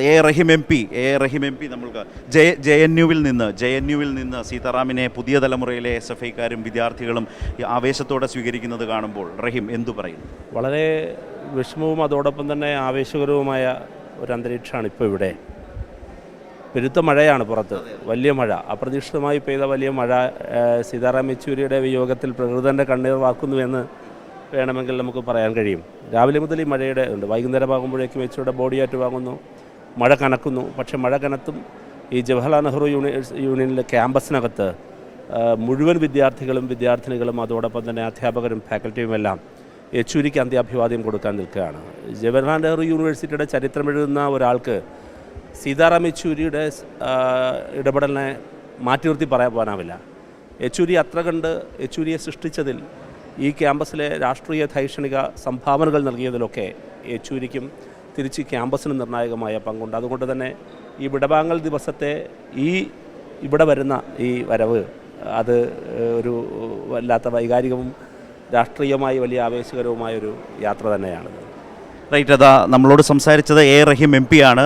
A Rahim M P A Rahim M P നമ്മൾക്ക് J J N യുവിൽ നിന്ന് J N യുവിൽ നിന്ന് സീതാറാമിനെ പുതിയ തലമുറയിലെ എസ് എഫ് ഐക്കാരും വിദ്യാർത്ഥികളും ആവേശത്തോടെ സ്വീകരിക്കുന്നത് കാണുമ്പോൾ റഹീം എന്തു പറയുന്നു? വളരെ വിഷമവും അതോടൊപ്പം തന്നെ ആവേശകരവുമായ ഒരു അന്തരീക്ഷമാണ് ഇപ്പോൾ ഇവിടെ. പെരുത്ത മഴയാണ് പുറത്ത് വലിയ മഴ. അപ്രതീക്ഷിതമായി പെയ്ത വലിയ മഴ സീതാറാം യെച്ചൂരിയുടെ വിയോഗത്തിൽ പ്രകൃതന്റെ കണ്ണീർ വാക്കുന്നുവെന്ന് വേണമെങ്കിൽ നമുക്ക് പറയാൻ കഴിയും. രാവിലെ മുതൽ ഈ മഴയുടെ ഉണ്ട്. വൈകുന്നേരമാകുമ്പോഴേക്കും യെച്ചൂരിയുടെ ബോഡി ആയിട്ട് വാങ്ങുന്നു മഴ കനക്കുന്നു. പക്ഷേ മഴ കനത്തും ഈ ജവഹർലാൽ നെഹ്റു യൂണി യൂണിയനിലെ ക്യാമ്പസിനകത്ത് മുഴുവൻ വിദ്യാർത്ഥികളും വിദ്യാർത്ഥിനികളും അതോടൊപ്പം തന്നെ അധ്യാപകരും ഫാക്കൽറ്റിയും എല്ലാം യെച്ചൂരിക്ക് അന്ത്യാഭിവാദ്യം കൊടുക്കാൻ നിൽക്കുകയാണ്. ജവഹർലാൽ നെഹ്റു യൂണിവേഴ്സിറ്റിയുടെ ചരിത്രം എഴുതുന്ന ഒരാൾക്ക് സീതാറാം യെച്ചൂരിയുടെ ഇടപെടലിനെ മാറ്റി നിർത്തി പറയാൻ പോകാനാവില്ല. യെച്ചൂരി അത്ര കണ്ട് യെച്ചൂരിയെ സൃഷ്ടിച്ചതിൽ ഈ ക്യാമ്പസിലെ രാഷ്ട്രീയ ധൈക്ഷണിക സംഭാവനകൾ നൽകിയതിലൊക്കെ യെച്ചൂരിക്കും തിരിച്ച് ക്യാമ്പസിന് നിർണായകമായ പങ്കുണ്ട്. അതുകൊണ്ട് തന്നെ ഈ വിടവാങ്ങൽ ദിവസത്തെ ഈ ഇവിടെ വരുന്ന ഈ വരവ് അത് ഒരു വല്ലാത്ത വൈകാരികവും രാഷ്ട്രീയമായി വലിയ ആവേശകരവുമായൊരു യാത്ര തന്നെയാണ് റൈറ്റ് അതാ നമ്മളോട് സംസാരിച്ചത് എ റഹീം എം ആണ്.